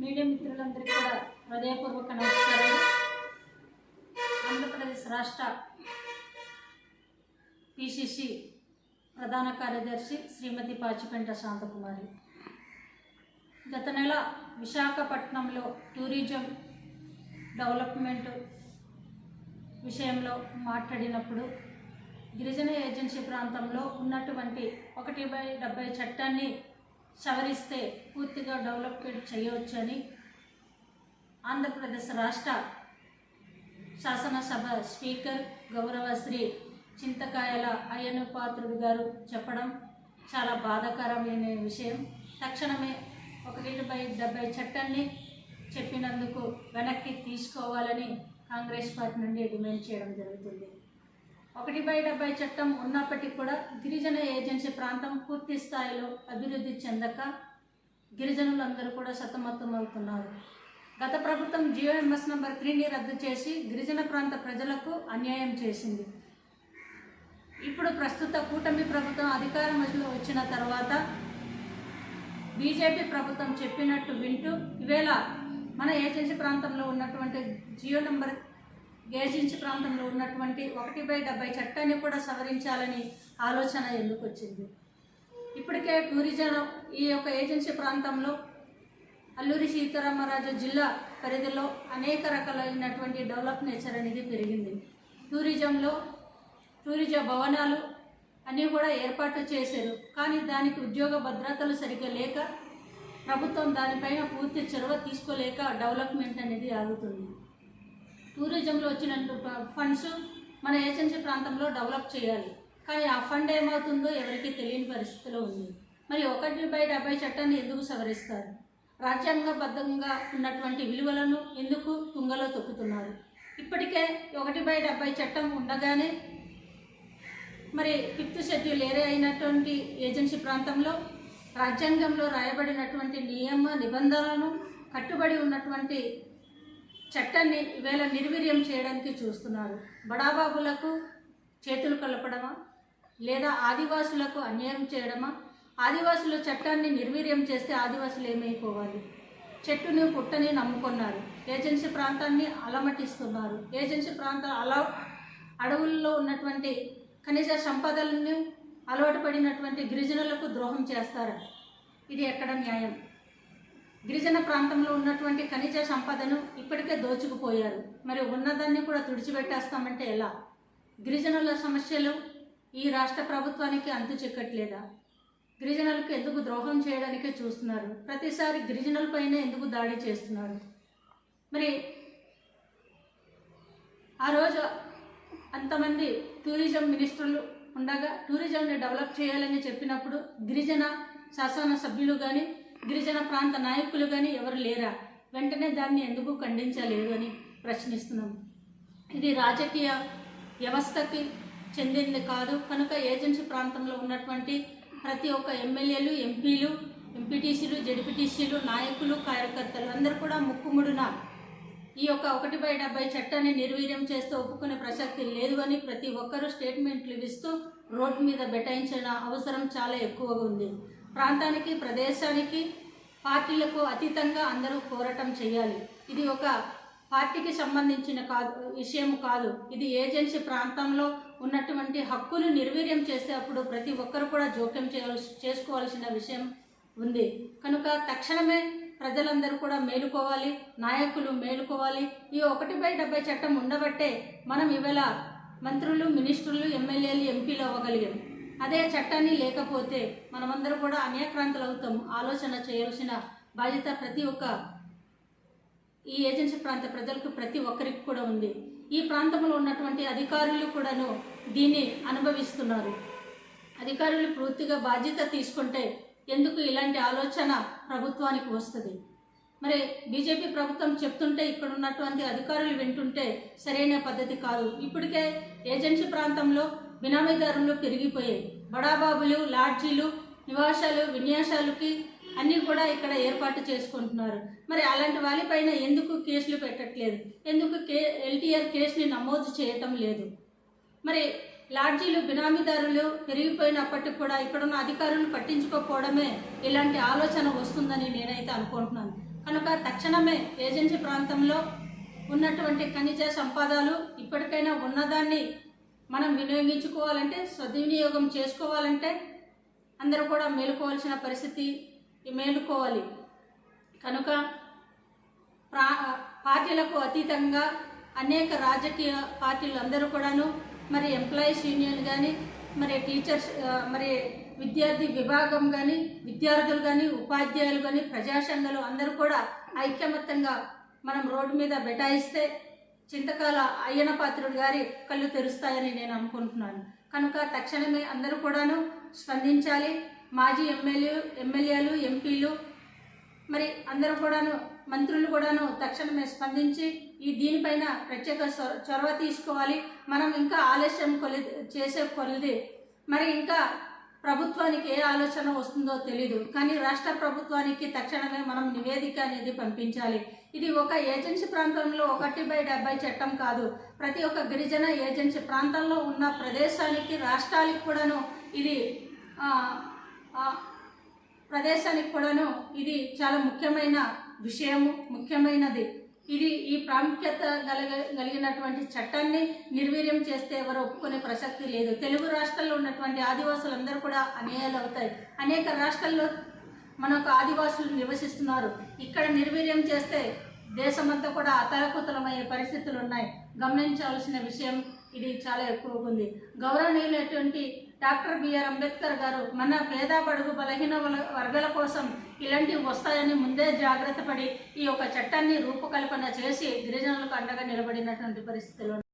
Media మిత్రులందరికీ కూడా హృదయపూర్వక నమస్కారాలు. ఆంధ్రప్రదేశ్ రాష్ట్ర పిసిసి ప్రధాన కార్యదర్శి శ్రీమతి పాచిపెంట శాంతకుమారి. గత నెల విశాఖపట్నంలో టూరిజం డెవలప్మెంట్ విషయంలో మాట్లాడినప్పుడు గిరిజన ఏజెన్సీ ప్రాంతంలో ఉన్నటువంటి ఒకటి బై డెబ్బై చట్టాన్ని సవరిస్తే పూర్తిగా డెవలప్మెంట్ చేయవచ్చని ఆంధ్రప్రదేశ్ రాష్ట్ర శాసనసభ స్పీకర్ గౌరవ శ్రీ చింతకాయల అయ్యన్న పాత్రుడు గారు చెప్పడం చాలా బాధాకరమైన విషయం. తక్షణమే ఒక ఇరవై డెబ్బై చట్టాన్ని చెప్పినందుకు వెనక్కి తీసుకోవాలని కాంగ్రెస్ పార్టీ నుండి డిమాండ్ చేయడం జరుగుతుంది. ఒకటి బై డెబ్బై చట్టం ఉన్నప్పటికీ కూడా గిరిజన ఏజెన్సీ ప్రాంతం పూర్తి స్థాయిలో అభివృద్ధి చెందక గిరిజనులందరూ కూడా సతమతం అవుతున్నారు గత ప్రభుత్వం జియోఎంఎస్ నంబర్ త్రీని రద్దు చేసి గిరిజన ప్రాంత ప్రజలకు అన్యాయం చేసింది. ఇప్పుడు ప్రస్తుత కూటమి ప్రభుత్వం అధికారంలో వచ్చిన తర్వాత బీజేపీ ప్రభుత్వం చెప్పినట్టు వింటూ ఈవేళ మన ఏజెన్సీ ప్రాంతంలో ఉన్నటువంటి జియో నెంబర్ గేజించ్ ప్రాంతంలో ఉన్నటువంటి ఒకటి బై డెబ్బై చట్టాన్ని కూడా సవరించాలని ఆలోచన ఎందుకొచ్చింది ఇప్పటికే టూరిజం ఈ యొక్క ఏజెన్సీ ప్రాంతంలో అల్లూరి సీతారామరాజు జిల్లా పరిధిలో అనేక రకాలైనటువంటి డెవలప్ నేచర్ అనేది పెరిగింది. టూరిజంలో టూరిజం భవనాలు అన్నీ కూడా ఏర్పాటు చేశారు. కానీ దానికి ఉద్యోగ భద్రతలు సరిగ్గా లేక ప్రభుత్వం దానిపైన పూర్తి చొరవ తీసుకోలేక డెవలప్మెంట్ అనేది ఆగుతుంది. టూరిజంలో వచ్చిన ఫండ్స్ మన ఏజెన్సీ ప్రాంతంలో డెవలప్ చేయాలి. కానీ ఆ ఫండ్ ఏమవుతుందో ఎవరికీ తెలియని పరిస్థితిలో ఉంది. మరి ఒకటి బై డెబ్బై చట్టాన్ని ఎందుకు సవరిస్తారు? రాజ్యాంగబద్ధంగా ఉన్నటువంటి విలువలను ఎందుకు తుంగలో తొక్కుతున్నారు? ఇప్పటికే ఒకటి బై డెబ్బై చట్టం ఉండగానే మరి ఫిఫ్త్ షెడ్యూల్ ఏరే అయినటువంటి ఏజెన్సీ ప్రాంతంలో రాజ్యాంగంలో రాయబడినటువంటి నియమ నిబంధనలను కట్టుబడి ఉన్నటువంటి చట్టాన్ని ఈవేళ నిర్వీర్యం చేయడానికి చూస్తున్నారు. బడాబాబులకు చేతులు కలపడమా? లేదా ఆదివాసులకు అన్యాయం చేయడమా? ఆదివాసుల చట్టాన్ని నిర్వీర్యం చేస్తే ఆదివాసులు ఏమైపోవాలి? చెట్టుని పుట్టని నమ్ముకున్నారు. ఏజెన్సీ ప్రాంతాన్ని అలమటిస్తున్నారు. ఏజెన్సీ ప్రాంత అలా అడవుల్లో ఉన్నటువంటి ఖనిజ సంపదలను అలవాటు పడినటువంటి గిరిజనులకు ద్రోహం చేస్తారు? ఇది ఎక్కడ న్యాయం? గిరిజన ప్రాంతంలో ఉన్నటువంటి ఖనిజ సంపదను ఇప్పటికే దోచుకుపోయారు. మరి ఉన్నదాన్ని కూడా తుడిచిపెట్టేస్తామంటే ఎలా? గిరిజనుల సమస్యలు ఈ రాష్ట్ర ప్రభుత్వానికి అంతు చిక్కట్లేదా? గిరిజనులకు ఎందుకు ద్రోహం చేయడానికే చూస్తున్నారు? ప్రతిసారి గిరిజనులపైనే ఎందుకు దాడి చేస్తున్నారు? మరి ఆ రోజు అంతమంది టూరిజం మినిస్టర్లు ఉండగా టూరిజంని డెవలప్ చేయాలని చెప్పినప్పుడు గిరిజన శాసన సభ్యులు కానీ గిరిజన ప్రాంత నాయకులు కానీ ఎవరు లేరా? వెంటనే దాన్ని ఎందుకు ఖండించలేదు అని ప్రశ్నిస్తున్నాం. ఇది రాజకీయ వ్యవస్థకి చెందింది కాదు. కనుక ఏజెన్సీ ప్రాంతంలో ఉన్నటువంటి ప్రతి ఒక్క ఎమ్మెల్యేలు ఎంపీలు ఎంపీటీసీలు జడ్పీటీసీలు నాయకులు కార్యకర్తలు అందరూ కూడా ముక్కుముడున ఈ యొక్క ఒకటి బై డెబ్బై చట్టాన్ని నిర్వీర్యం చేస్తూ ఒప్పుకునే ప్రసక్తి లేదు అని ప్రతి ఒక్కరూ స్టేట్మెంట్లు ఇస్తూ రోడ్డు మీద బెటాయించిన అవసరం చాలా ఎక్కువగా ఉంది. ప్రాంతానికి ప్రదేశానికి పార్టీలకు అతీతంగా అందరూ పోరాటం చేయాలి. ఇది ఒక పార్టీకి సంబంధించిన కాదు విషయం కాదు. ఇది ఏజెన్సీ ప్రాంతంలో ఉన్నటువంటి హక్కులు నిర్వీర్యం చేసే అప్పుడు ప్రతి ఒక్కరు కూడా జోక్యం చేయాల్సి చేసుకోవాల్సిన విషయం ఉంది. కనుక తక్షణమే ప్రజలందరూ కూడా మేలుకోవాలి నాయకులు మేలుకోవాలి. ఈ ఒకటి బై డెబ్బై చట్టం ఉండబట్టే మనం ఇవాళ మంత్రులు మినిస్టర్లు ఎమ్మెల్యేలు ఎంపీలు అవ్వగలిగాం. అదే చట్టాన్ని లేకపోతే మనమందరూ కూడా అన్యాక్రాంతులు అవుతాం ఆలోచన చేయాల్సిన బాధ్యత ప్రతి ఒక్క ఈ ఏజెన్సీ ప్రాంత ప్రజలకు ప్రతి ఒక్కరికి కూడా ఉంది. ఈ ప్రాంతంలో ఉన్నటువంటి అధికారులు కూడాను దీన్ని అనుభవిస్తున్నారు. అధికారులు పూర్తిగా బాధ్యత తీసుకుంటే ఎందుకు ఇలాంటి ఆలోచన ప్రభుత్వానికి వస్తుంది? మరి బీజేపీ ప్రభుత్వం చెప్తుంటే ఇక్కడ ఉన్నటువంటి అధికారులు వింటుంటే సరైన పద్ధతి కాదు. ఇప్పటికే ఏజెన్సీ ప్రాంతంలో బినామీదారులు పెరిగిపోయాయి. బడాబాబులు లాడ్జీలు నివాసాలు విన్యాసాలకి అన్నీ కూడా ఇక్కడ ఏర్పాటు చేసుకుంటున్నారు. మరి అలాంటి వాళ్ళపైన ఎందుకు కేసులు పెట్టట్లేదు? ఎందుకు కే ఎల్టీఆర్ కేసుని నమోదు చేయటం లేదు? మరి లాడ్జీలు బినామీదారులు పెరిగిపోయినప్పటికీ కూడా ఇక్కడున్న అధికారులు పట్టించుకోకపోవడమే ఇలాంటి ఆలోచన వస్తుందని నేనైతే అనుకుంటున్నాను. కనుక తక్షణమే ఏజెన్సీ ప్రాంతంలో ఉన్నటువంటి ఖనిజ సంపదలు ఇప్పటికైనా ఉన్నదాన్ని మనం వినియోగించుకోవాలంటే సద్వినియోగం చేసుకోవాలంటే అందరూ కూడా మేలుకోవాల్సిన పరిస్థితి మేలుకోవాలి. కనుక ప్రా పార్టీలకు అతీతంగా అనేక రాజకీయ పార్టీలు అందరూ కూడాను మరి ఎంప్లాయీస్ యూనియన్ కానీ మరి టీచర్స్ మరి విద్యార్థి విభాగం కానీ విద్యార్థులు కానీ ఉపాధ్యాయులు కానీ ప్రజా సంఘాలు అందరూ కూడా ఐక్యమత్యంగా మనం రోడ్డు మీద బెటాయిస్తే చింతకాల అయ్యన పాత్రుడు గారి కళ్ళు తెరుస్తాయని నేను అనుకుంటున్నాను. కనుక తక్షణమే అందరూ కూడాను స్పందించాలి. మాజీ ఎమ్మెల్యే ఎమ్మెల్యేలు ఎంపీలు మరి అందరూ కూడాను మంత్రులు కూడాను తక్షణమే స్పందించి ఈ దీనిపైన ప్రత్యేక చొరవ తీసుకోవాలి. మనం ఇంకా ఆలస్యం కొలి చేసే కొలిది. మరి ఇంకా ప్రభుత్వానికి ఏ ఆలోచన వస్తుందో తెలీదు. కానీ రాష్ట్ర ప్రభుత్వానికి తక్షణమే మనం నివేదిక అనేది పంపించాలి. ఇది ఒక ఏజెన్సీ ప్రాంతంలో ఒకటి బై డెబ్బై చట్టం కాదు. ప్రతి ఒక్క గిరిజన ఏజెన్సీ ప్రాంతంలో ఉన్న ప్రదేశానికి రాష్ట్రాలకు కూడాను ఇది ప్రదేశానికి కూడాను ఇది చాలా ముఖ్యమైన విషయము ముఖ్యమైనది. ఇది ఈ ప్రాముఖ్యత కలిగినటువంటి చట్టాన్ని నిర్వీర్యం చేస్తే ఎవరు ఒప్పుకునే ప్రసక్తి లేదు. తెలుగు రాష్ట్రాల్లో ఉన్నటువంటి ఆదివాసులందరూ కూడా అన్యాయాలు అవుతాయి అనేక రాష్ట్రాల్లో మనకు ఆదివాసులు నివసిస్తున్నారు. ఇక్కడ నిర్వీర్యం చేస్తే దేశమంతా కూడా అతలకుతలమయ్యే పరిస్థితులు ఉన్నాయి గమనించాల్సిన విషయం ఇది చాలా ఎక్కువగా ఉంది. గౌరవనీయులైనటువంటి డాక్టర్ బిఆర్ అంబేద్కర్ గారు మన పేద బడుగు బలహీన వర్గాల కోసం ఇలాంటివి వస్తాయని ముందే జాగ్రత్త పడి ఈ యొక్క చట్టాన్ని రూపకల్పన చేసి గిరిజనులకు అండగా నిలబడినటువంటి పరిస్థితులు